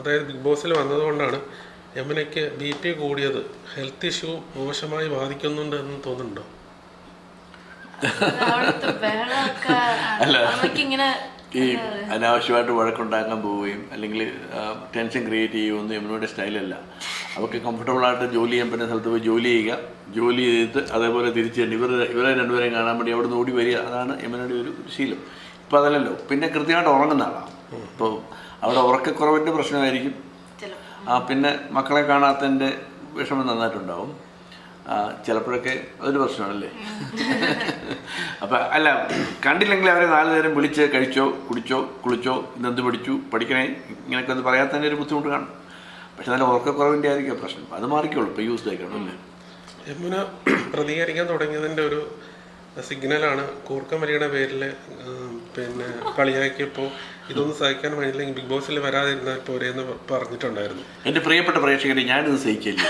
അതായത് ബിഗ് ബോസിൽ വന്നതുകൊണ്ടാണ് യമുനയ്ക്ക് ബി പി കൂടിയത്. ഹെൽത്ത് ഇഷ്യൂ മോശമായി ബാധിക്കുന്നുണ്ട് എന്ന് തോന്നുന്നുണ്ടോ? ഈ അനാവശ്യമായിട്ട് വഴക്കുണ്ടാക്കാൻ പോവുകയും അല്ലെങ്കിൽ ടെൻഷൻ ക്രിയേറ്റ് ചെയ്യുമെന്ന് യമുനയുടെ സ്റ്റൈലല്ല. അവർക്ക് കംഫർട്ടബിൾ ആയിട്ട് ജോലി ചെയ്യാൻ പറ്റുന്ന സ്ഥലത്ത് പോയി ജോലി ചെയ്യുക. ജോലി ചെയ്തിട്ട് അതേപോലെ തിരിച്ച് തന്നെ ഇവർ ഇവരെ രണ്ടുപേരെയും കാണാൻ വേണ്ടി അവിടെ നിന്ന് ഓടി വരിക. അതാണ് യമുനയുടെ ഒരു ശീലം. ഇപ്പം അതല്ലല്ലോ. പിന്നെ കൃത്യമായിട്ട് ഉറങ്ങുന്ന ആളാണ്. ഇപ്പോൾ അവിടെ ഉറക്കക്കുറവിന്റെ പ്രശ്നമായിരിക്കും. പിന്നെ മക്കളെ കാണാത്തതിന്റെ വിഷമം നന്നായിട്ടുണ്ടാവും. ചിലപ്പോഴൊക്കെ അതൊരു പ്രശ്നമാണല്ലേ? അപ്പം അല്ല കണ്ടില്ലെങ്കിൽ അവരെ നാല് നേരം വിളിച്ച് കഴിച്ചോ കുടിച്ചോ കുളിച്ചോ ഇന്നെന്ത് പഠിച്ചു പഠിക്കണേ ഇങ്ങനെയൊക്കെ ഒന്ന് പറയാത്തതിന്റെ ഒരു ബുദ്ധിമുട്ട് കാണും. പക്ഷെ നല്ല ഉറക്കക്കുറവിന്റെ ആയിരിക്കും പ്രശ്നം. അത് മാറിക്കോളൂ ഇപ്പോൾ യൂസ് ആയിക്കണം അല്ലേ? യമുന പ്രതികരിക്കാൻ തുടങ്ങിയതിന്റെ ഒരു സിഗ്നലാണ്. കൂർക്കമലിയുടെ പേരിൽ പിന്നെ കളിയാക്കിയപ്പോൾ ഇതൊന്നും സഹിക്കാൻ കഴിഞ്ഞില്ലെങ്കിൽ ബിഗ് ബോസിൽ വരാതിരുന്നാൽ പോരെ എന്ന് പറഞ്ഞിട്ടുണ്ടായിരുന്നു. എന്റെ പ്രിയപ്പെട്ട പ്രേക്ഷകരെ ഞാനിത് സഹിക്കില്ല.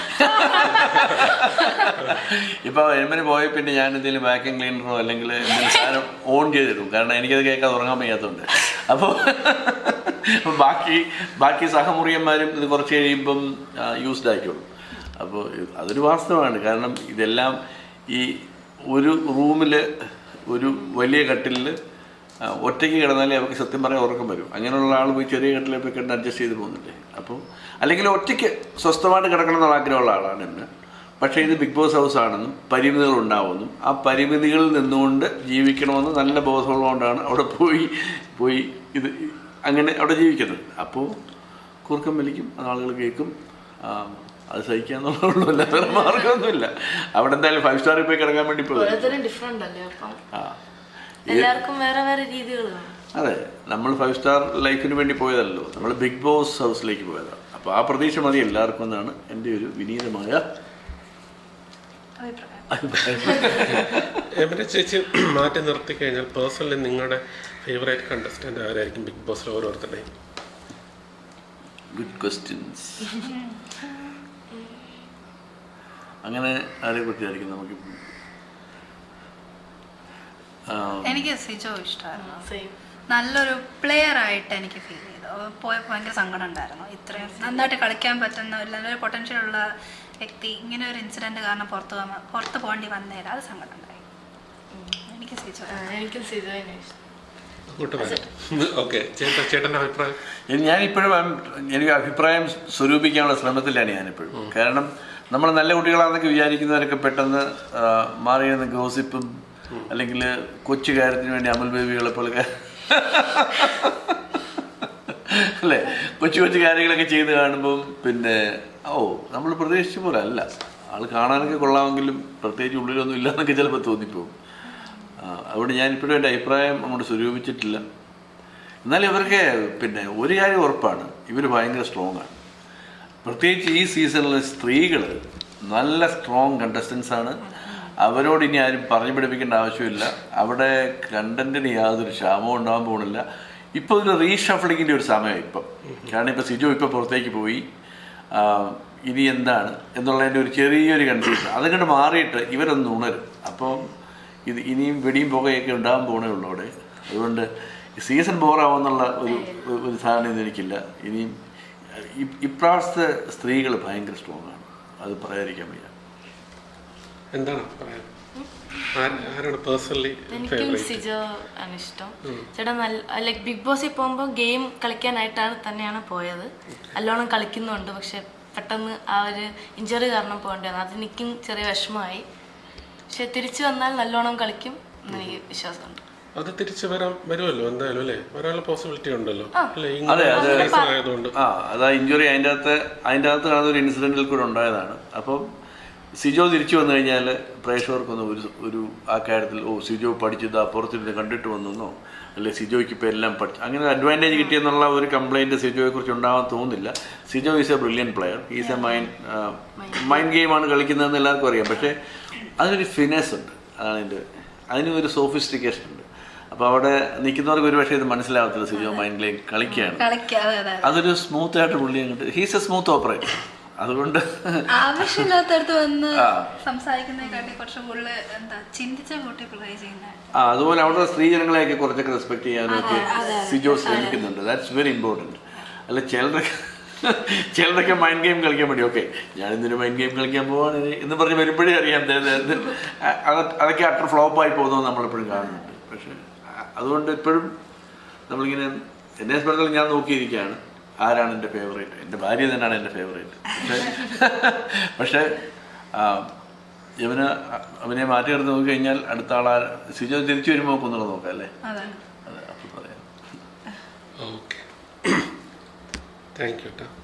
ഇപ്പോൾ എമ്മന് പോയ പിന്നെ ഞാൻ എന്തെങ്കിലും വാക്യൂം ക്ലീനറോ അല്ലെങ്കിൽ സാധനം ഓൺ ചെയ്തിടും. കാരണം എനിക്കത് കേൾക്കാൻ ഉറങ്ങാൻ വയ്യാത്തതുകൊണ്ട് അപ്പോൾ ബാക്കി ബാക്കി സഹമുറിയന്മാരും ഇത് കുറച്ച് കഴിയുമ്പം യൂസ്ഡ് ആയിക്കോളും. അപ്പോൾ അതൊരു വാസ്തവമാണ്. കാരണം ഇതെല്ലാം ഈ ഒരു റൂമിൽ ഒരു വലിയ കട്ടിലിൽ ഒറ്റയ്ക്ക് കിടന്നാലേ അവർക്ക് സത്യം പറയാൻ ഉറക്കം വരും. അങ്ങനെയുള്ള ആൾ പോയി ചെറിയ കട്ടിലിൽ പോയി കിടന്ന് അഡ്ജസ്റ്റ് ചെയ്ത് പോകുന്നില്ലേ? അപ്പോൾ അല്ലെങ്കിൽ ഒറ്റയ്ക്ക് സ്വസ്ഥമായിട്ട് കിടക്കണം എന്നുള്ള ആഗ്രഹമുള്ള ആളാണ് എന്നെ. പക്ഷേ ഇത് ബിഗ് ബോസ് ഹൗസ് ആണെന്നും പരിമിതികൾ ഉണ്ടാവുമെന്നും ആ പരിമിതികളിൽ നിന്നുകൊണ്ട് ജീവിക്കണമെന്ന് നല്ല ബോധമുള്ളതുകൊണ്ടാണ് അവിടെ പോയി പോയി ഇത് അങ്ങനെ അവിടെ ജീവിക്കുന്നത്. അപ്പോൾ കുറുക്കം വലിക്കും ആളുകൾ കേൾക്കും. അത് സഹിക്കാന്നുള്ളൂ അല്ല വേറെ മാർഗമൊന്നുമില്ല. അവിടെ എന്തായാലും ഫൈവ് സ്റ്റാറിൽ പോയി കിടക്കാൻ വേണ്ടി പോകും ഓരോരുത്തരും ഡിഫറെന്റ് അല്ലേ അപ്പം? ആ. എല്ലാവർക്കും വേറെ വേറെ രീതികളാണ്. അതെ നമ്മൾ ഫൈവ് സ്റ്റാർ ലൈഫിന് വേണ്ടി പോയതല്ലോ. നമ്മൾ ബിഗ് ബോസ് ഹൗസിലേക്ക് പോയതാണ് അപ്പോൾ ആ പ്രതീക്ഷ മതി എല്ലാവർക്കും എന്നാണ് എന്റെ ഒരു വിനീതമായ യമുന ചേച്ചി മാറ്റി നിർത്തി കഴിഞ്ഞാൽ പേഴ്സണലി നിങ്ങളുടെ ഫേവറേറ്റ് കണ്ടസ്റ്റന്റ് ആരായിരിക്കും ബിഗ് ബോസിൽ ഓരോരുത്തരുടെയും? ഗുഡ് ക്വസ്റ്റ്യൻസ് അങ്ങനെ ആരെ കുറിച്ചായിരിക്കും നമുക്ക് ആ, എനിക്ക് സിജോ ഇഷ്ടമായിരുന്നു നല്ലൊരു പ്ലെയർ ആയിട്ട് എനിക്ക് ഫീൽ ചെയ്തു. പോയപ്പോൾ ഭയങ്കര സങ്കടം ഉണ്ടായിരുന്നു. ഇത്രയും നന്നായിട്ട് കളിക്കാൻ പറ്റുന്ന ഒരു നല്ലൊരു പൊട്ടൻഷ്യൽ ഉള്ള വ്യക്തി ഇങ്ങനെ ഒരു ഇൻസിഡന്റ് കാരണം പുറത്ത് പോകാൻ പുറത്ത് പോകേണ്ടി വന്നേരം അത് സങ്കടം ഉണ്ടായി. എനിക്ക് സിജോ എനിക്ക് സിജോ ഇഷ്ടം. ഓക്കെ. ചേട്ടാ ചേട്ടന്റെ അഭിപ്രായം? ഇനി ഞാനിപ്പോഴും എനിക്ക് അഭിപ്രായം സ്വരൂപിക്കാനുള്ള ശ്രമത്തിലാണ് ഞാനിപ്പോഴും. കാരണം നമ്മൾ നല്ല കുട്ടികളാണെന്നൊക്കെ വിചാരിക്കുന്നവരൊക്കെ പെട്ടെന്ന് ആ, മാറി നിന്ന് ഗോസിപ്പും അല്ലെങ്കിൽ കൊച്ചു കാര്യത്തിന് വേണ്ടി അമൽ ബേബികളെ പോലെ അല്ലേ? കൊച്ചു കൊച്ചു കാര്യങ്ങളൊക്കെ ചെയ്ത് കാണുമ്പം പിന്നെ ഓ നമ്മൾ പ്രതീക്ഷിച്ച പോലെ അല്ല. ആൾ കാണാനൊക്കെ കൊള്ളാമെങ്കിലും പ്രത്യേകിച്ച് ഉള്ളിലൊന്നും ഇല്ലെന്നൊക്കെ ചിലപ്പോൾ തോന്നിപ്പോവും. ആ, അതുകൊണ്ട് ഞാനിപ്പോഴും എന്റെ അഭിപ്രായം അങ്ങോട്ട് സ്വരൂപിച്ചിട്ടില്ല. എന്നാൽ ഇവർക്ക് പിന്നെ ഒരു കാര്യം ഉറപ്പാണ് ഇവർ ഭയങ്കര സ്ട്രോങ് ആണ്. പ്രത്യേകിച്ച് ഈ സീസണിൽ സ്ത്രീകൾ നല്ല സ്ട്രോങ് കണ്ടസ്റ്റൻസ് ആണ്. അവരോട് ഇനി ആരും പറഞ്ഞു പിടിപ്പിക്കേണ്ട ആവശ്യമില്ല. അവിടെ കണ്ടന്റിന് യാതൊരു ക്ഷാമവും ഉണ്ടാകാൻ പോകുന്നില്ല. ഇപ്പോൾ ഒരു റീഷഫ്ലിങ്ങിന്റെ ഒരു സമയം ഇപ്പം. കാരണം ഇപ്പം സിജു ഇപ്പം പുറത്തേക്ക് പോയി. ഇനി എന്താണ് എന്നുള്ളതിന്റെ ഒരു ചെറിയൊരു കൺഫ്യൂഷൻ അതുകൊണ്ട് മാറിയിട്ട് ഇവരൊന്ന് ഉണരും. അപ്പം ഇത് ഇനിയും വെടിയും പുകയൊക്കെ ഉണ്ടാകാൻ പോകണേ ഉള്ളൂ അവിടെ. അതുകൊണ്ട് സീസൺ ബോറാവെന്നുള്ള ഒരു ഒരു- ധാരണ ഇത് എനിക്കില്ല. ഇനിയും ഇപ്രാവശ്യത്തെ സ്ത്രീകൾ ഭയങ്കര സ്ട്രോങ് ആണ്. അത് പറയാതിരിക്കാൻ വയ്യ. എന്താണ് പറയാൻ? എനിക്കും സിജോ ആണ് ഇഷ്ടം. ചേട്ടാ നല്ല ലൈക്ക് ബിഗ് ബോസിൽ പോകുമ്പോൾ ഗെയിം കളിക്കാനായിട്ടാണ് തന്നെയാണ് പോയത്. നല്ലോണം കളിക്കുന്നുണ്ട് പക്ഷെ പെട്ടെന്ന് ആ ഒരു ഇഞ്ചറി കാരണം പോകേണ്ടി വന്നു. അത് എനിക്കും ചെറിയ വിഷമമായി. പക്ഷെ തിരിച്ചു വന്നാൽ നല്ലോണം കളിക്കും എനിക്ക് വിശ്വാസമുണ്ട്. അത് തിരിച്ചു വരാൻ വരുമല്ലോ എന്തായാലും അല്ലേ? വരാനുള്ള പോസിബിലിറ്റി ഉണ്ടല്ലോ. അല്ലേ? അതെ, അത്. ആ അത് ഇഞ്ചുറി അതിന്റെ അകത്ത് അതിന്റെ അകത്ത് കാണുന്ന ഒരു ഇൻസിഡന്റിൽ കൂടെ ഉണ്ടായതാണ്. അപ്പം സിജോ തിരിച്ചു വന്നു കഴിഞ്ഞാൽ പ്രേക്ഷകർക്കൊന്നും ഒരു ഒരു ആ കാര്യത്തിൽ ഓ സിജോ പഠിച്ചത് അപ്പുറത്തിരുന്ന് കണ്ടിട്ട് വന്നെന്നോ? അല്ലെ സിജോയ്ക്ക് ഇപ്പോൾ എല്ലാം പഠിച്ചു അങ്ങനെ ഒരു അഡ്വാന്റേജ് കിട്ടിയെന്നുള്ള ഒരു കംപ്ലൈന്റ് സിജോയെക്കുറിച്ച് ഉണ്ടാവാൻ തോന്നുന്നില്ല Sijo is a brilliant player is a mind mind ഗെയിമാണ് കളിക്കുന്നതെന്ന് എല്ലാവർക്കും അറിയാം. പക്ഷേ അതിനൊരു ഫിനസ് ഉണ്ട്. അതാണ് എന്റെ അതിന് ഒരു സോഫിസ്റ്റിക്കേഷൻ ഉണ്ട്. അപ്പൊ അവിടെ നിൽക്കുന്നവർക്ക് ഒരു പക്ഷേ ഇത് മനസ്സിലാവത്തില്ല. സിജോ മൈൻഡിലേക്ക് കളിക്കുകയാണ്. അതൊരു സ്മൂത്ത് ആയിട്ട് പുള്ളി അങ്ങോട്ട് ഹീസ് എ സ്മൂത്ത് ഓപ്പറേറ്റർ അതുകൊണ്ട് ആവശ്യമില്ലാത്തടത്ത് വന്ന് ആ. സംസാരിക്കുന്നതിനെക്കാട്ടി കുറച്ച് കൂടുതൽ എന്താ ചിന്തിച്ച കൂട്ടി പ്ലേ ചെയ്യുന്നത് ആ അതുപോലെ അവിടെ സ്ത്രീജനങ്ങളെയൊക്കെ കുറച്ചൊക്കെ റെസ്പെക്ട് ചെയ്യാനും ഒക്കെ സിജോ ശ്രമിക്കുന്നുണ്ട്. ദാറ്റ്സ് വെരി ഇമ്പോർട്ടന്റ് അല്ല ചിലരൊക്കെ ചിലതൊക്കെ മൈൻഡ് ഗെയിം കളിക്കാൻ വേണ്ടി. ഓക്കെ ഞാൻ ഇന്നൊരു മൈൻഡ് ഗെയിം കളിക്കാൻ പോവാണ്. എന്ന് പറഞ്ഞ് വരുമ്പോഴേ അറിയാം. അതൊക്കെ അട്ടർ ഫ്ലോപ്പായി പോകുന്നത് നമ്മളെപ്പോഴും കാണുന്നുണ്ട്. പക്ഷെ അതുകൊണ്ട് എപ്പോഴും നമ്മളിങ്ങനെ എന്നെ സംബന്ധിച്ചിടത്തോളം ഞാൻ നോക്കിയിരിക്കുകയാണ്. ആരാണ് എന്റെ ഫേവറേറ്റ് എന്റെ ഭാര്യ തന്നെയാണ് എന്റെ ഫേവറേറ്റ് പക്ഷേ ഇവന് അവനെ മാറ്റി എടുത്ത് നോക്കിക്കഴിഞ്ഞാൽ അടുത്ത ആളാ സിജോ തിരിച്ചു വരുമ്പോൾ നോക്കുന്നുള്ളത് നോക്കാം അല്ലേ? അതെ. അപ്പം പറയാം. Okay Thank you,